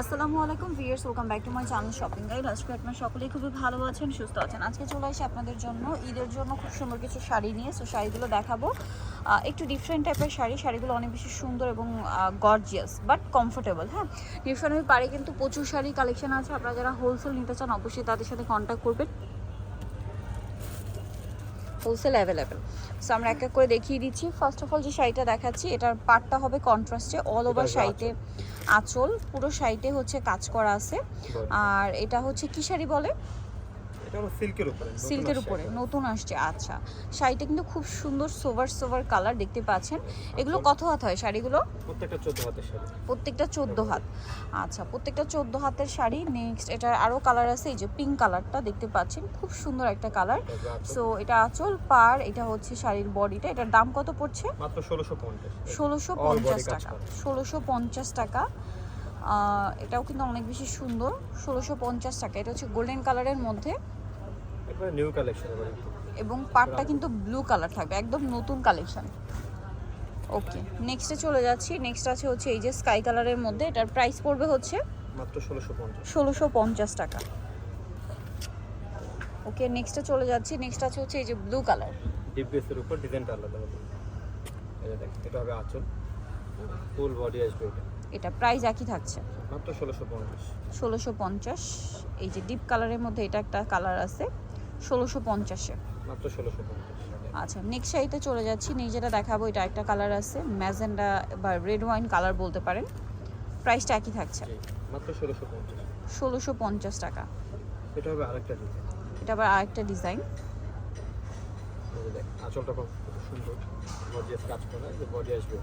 আসসালামু আলাইকুম viewers welcome back to my channel shopping guide. আজকে আপনার সকলেই খুবই ভালো আছেন সুস্থ আছেন। আজকে চলে আসি আপনাদের জন্য ঈদের জন্য খুব সুন্দর কিছু শাড়ি নিয়ে। সো শাড়িগুলো দেখাবো। একটু ডিফারেন্ট টাইপের শাড়ি। শাড়িগুলো অনেক বেশি সুন্দর এবং গর্জিয়াস বাট কমফোর্টেবল হ্যাঁ? নিউশনের পাড়ে কিন্তু প্রচুর শাড়ি কালেকশন আছে। আপনারা যারা হোলসেল নিতে চান অবশ্যই তাদের সাথে কন্ট্যাক্ট করবেন। হোলসেল অ্যাভেলেবেল সো আমরা এক এক করে দেখিয়ে দিচ্ছি। ফার্স্ট অফ অল যে শাড়িটা দেখাচ্ছি এটার পার্টটা হবে কন্ট্রাস্টে অল ওভার শাড়িতে আঁচল পুরো সাইডে হচ্ছে কাজ করা আছে। আর এটা হচ্ছে কি শাড়ি বলে? সিল্কের উপরে নতুন সিল্কের আসছে উপরে নতুন আসছে আচ্ছা। শাড়িটা কিন্তু খুব সুন্দর সোভার সোভার কালার দেখতে পাচ্ছেন। এগুলো আচ্ছা। কত হাত হয় শাড়িগুলো? প্রত্যেকটা চোদ্দ হাতের শাড়ি। প্রত্যেকটা চোদ্দ হাত। আচ্ছা প্রত্যেকটা চোদ্দ হাতের শাড়ি। নেক্সট এটার আরও কালার আছে এই যে পিঙ্ক কালারটা দেখতে পাচ্ছেন। খুব সুন্দর একটা কালার। সো এটা আঁচল পার এটা হচ্ছে শাড়ির বডিটা। এটার দাম কত পড়ছে? মাত্র ষোলোশো পঞ্চাশ ষোলোশো পঞ্চাশ টাকা। ষোলোশো পঞ্চাশ টাকা। এটাও কিন্তু অনেক বেশি সুন্দর। ষোলোশো পঞ্চাশ টাকা। এটা হচ্ছে গোল্ডেন কালারের মধ্যে। একবারে নিউ কালেকশন এবং পাটটা কিন্তু ব্লু কালার থাকবে একদম নতুন কালেকশন ওকে নেক্সটে চলে যাচ্ছি। নেক্সট আছে হচ্ছে এই যে স্কাই কালারের মধ্যে এটার প্রাইস পড়বে হচ্ছে মাত্র ষোলোশো পঞ্চাশ। ষোলোশো পঞ্চাশ টাকা। ওকে নেক্সটে চলে যাচ্ছি। নেক্সট আছে হচ্ছে এই যে ব্লু কালার ডিপ বেসের উপর ডিজাইনটা আলাদা হবে। যে দেখ এটা হবে আঁচল। ফুল বডি আসবে এটা। এটা প্রাইস একই থাকছে। মাত্র ষোলোশো পঞ্চাশ। ষোলোশো পঞ্চাশ। এই যে ডিপ কালারের মধ্যে এটা একটা কালার আছে। ষোলোশো পঞ্চাশে। মাত্র ষোলোশো পঞ্চাশ। আচ্ছা নেক্সট শাড়িতে চলে যাচ্ছি। নিজেরা দেখাবো এটা একটা কালার আছে ম্যাজেন্ডা বা রেড ওয়াইন কালার বলতে পারেন। প্রাইসটা একই থাকছে। মাত্র ষোলোশো পঞ্চাশ। ষোলোশো পঞ্চাশ টাকা। এটা হবে আরেকটা ডিজাইন এটা আবার আরেকটা ডিজাইন এই যে দেখ আঁচলটা খুব সুন্দর। গর্জিয়াস কাজ করা যে বডি আসবে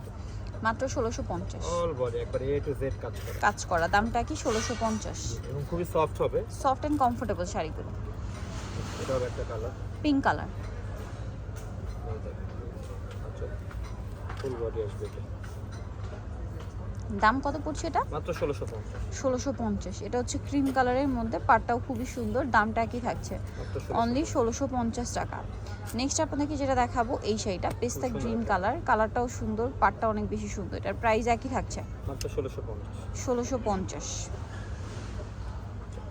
মাত্র ষোলোশো পঞ্চাশ। অল বডি একবার এ টু জেড কাজ করা। কাজ করা দামটা কি ষোলোশো পঞ্চাশ? এবং খুবই সফট হবে। সফট অ্যান্ড কমফোর্টেবল শাড়িগুলো। হবে একটা colour pink colour full body আসবে দাম কত পড়ছে এটা? মাত্র ষোলোশো পঞ্চাশ। ষোলোশো পঞ্চাশ। এটা হচ্ছে ক্রিম কালারের মধ্যে পাটটাও খুবই সুন্দর দামটা একই থাকছে। অনলি ষোলোশো পঞ্চাশ। টাকা। নেক্সট আপনাদেরকে যেটা দেখাবো এই শাড়িটা পেস্তা গ্রিন কালার কালারটাও সুন্দর পাটটা অনেক বেশি সুন্দর। এটার প্রাইস একই থাকছে। মাত্র ষোলোশো পঞ্চাশ। ষোলোশো পঞ্চাশ।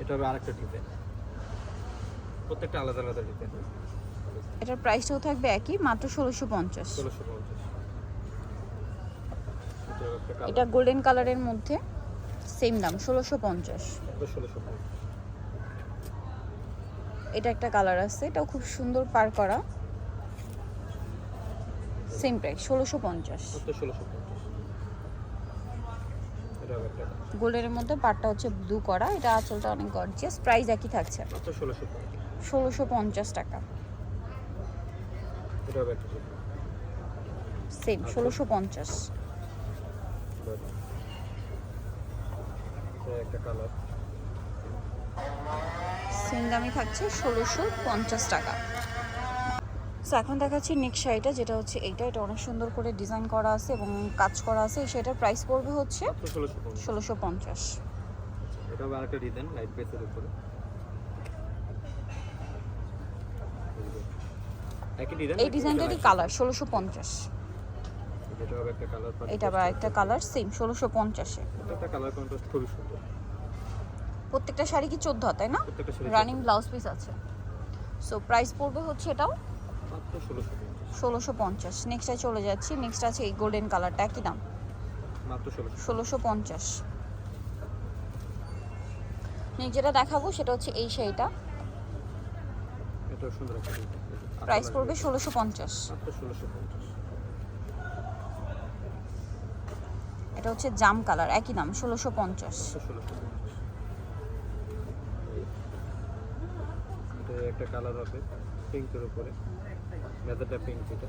এটা হবে আরেকটা ডিজাইন প্রত্যেকটা আলাদা আলাদা ডিজাইন এটার প্রাইসটাও থাকবে একই মাত্র ষোলোশো পঞ্চাশ। ষোলোশো পঞ্চাশ। এটা গোল্ডেন কালারের মধ্যে সেম দাম ষোলোশো পঞ্চাশ। এটা একটা কালার আছে এটাও খুব সুন্দর পার করা। সেম প্রাইস ষোলোশো পঞ্চাশ। গোল্ডেনের মধ্যে পাটটা হচ্ছে ব্লু করা এটা আঁচলটা অনেক গর্জিয়াস প্রাইস একই থাকছে। ষোলোশো ষোলোশো পঞ্চাশ টাকা। সেম ষোলোশো পঞ্চাশ। সেম দামই থাকছে ষোলোশো পঞ্চাশ টাকা। সো এখন দেখাচ্ছি নেক্সট শাড়িটা যেটা হচ্ছে এইটা। এটা অনেক সুন্দর করে ডিজাইন করা আছে এবং কাজ করা আছে। শাড়িটার প্রাইস পড়বে হচ্ছে ষোলোশো পঞ্চাশ। এটা আরেকটা ডিজাইন লাইট বেসের উপরে একই ডিজাইন এই ডিজাইনটারই কালার ষোলোশো পঞ্চাশ। এটা হবে একটা কালার সেম ষোলোশো পঞ্চাশে। প্রত্যেকটা শাড়ি কি চোদ্দ তাই না? রানিং ব্লাউজ পিস আছে। সো প্রাইস পড়বে হচ্ছে এটাও? ষোলোশো পঞ্চাশ। ষোলোশো চলে যাচ্ছি। নেক্সট আছে এই গোল্ডেন কালারটা একই দাম? ষোলোশো। পঞ্চাশ। নেক্সট যেটা দেখাবো সেটা হচ্ছে এই শাড়িটা। এটা সুন্দর প্রাইস পড়বে ষোলোশো পঞ্চাশ। এটা হচ্ছে জাম কালার একই দাম ষোলোশো পঞ্চাশ। একটা কালার হবে পিঙ্কের উপরে। মেজারটা পিঙ্ক এটা।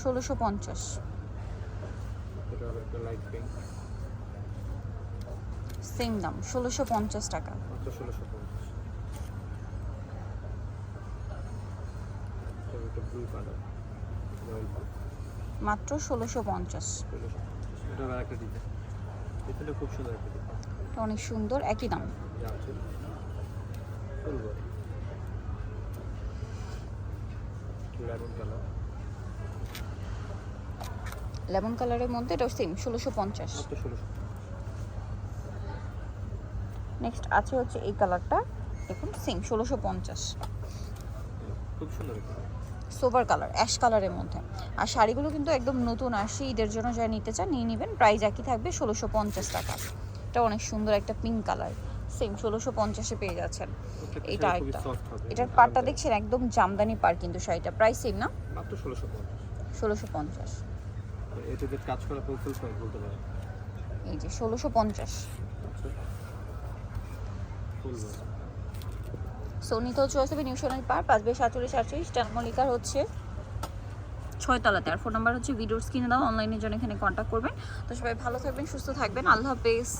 ষোলোশো পঞ্চাশ। এটা হবে একটা লাইট পিঙ্ক সেম দাম ষোলোশো পঞ্চাশ টাকা। ষোলোশো মাত্র ষোলোশো পঞ্চাশ। এটা হবে ডিজাইন ডিজাইনটা খুব সুন্দর একটা ডিজাইন এটা অনেক সুন্দর একই দাম। লেমন কালারের মধ্যে এটা সেম ষোলোশো পঞ্চাশ। নেক্সট আছে হচ্ছে এই কালারটা দেখুন সেম ষোলোশো পঞ্চাশ। খুব সুন্দর। সোভার কালার অ্যাশ কালারের মধ্যে। আর শাড়িগুলো কিন্তু একদম নতুন আসছে ঈদের জন্য যারা নিতে চান নিয়ে নেবেন। প্রাইস একই থাকবে ষোলোশো পঞ্চাশ টাকা। এটা অনেক সুন্দর একটা পিঙ্ক কালার সেম ষোলোশো পঞ্চাশে পেয়ে যাচ্ছেন। এটা একটা। এটার পাটটা দেখছেন একদম জামদানি পার কিন্তু শাড়িটা। প্রাইস সেম না? ষোলোশো পঞ্চাশ। এই যে ষোলোশো পঞ্চাশ। আচ্ছা ফুল সো নিতে হচ্ছে আসবে নিউ সোনালি পার, পাঁচ বাই সাতচল্লিশ আটচল্লিশ মল্লিকার হচ্ছে ছয়তলাতে আর ফোন নাম্বার হচ্ছে ভিডিওর স্ক্রিনে দাও অনলাইনের জন্য এখানে কন্ট্যাক্ট করবেন। তো সবাই ভালো থাকবেন, সুস্থ থাকবেন। আল্লাহ হাফেজ।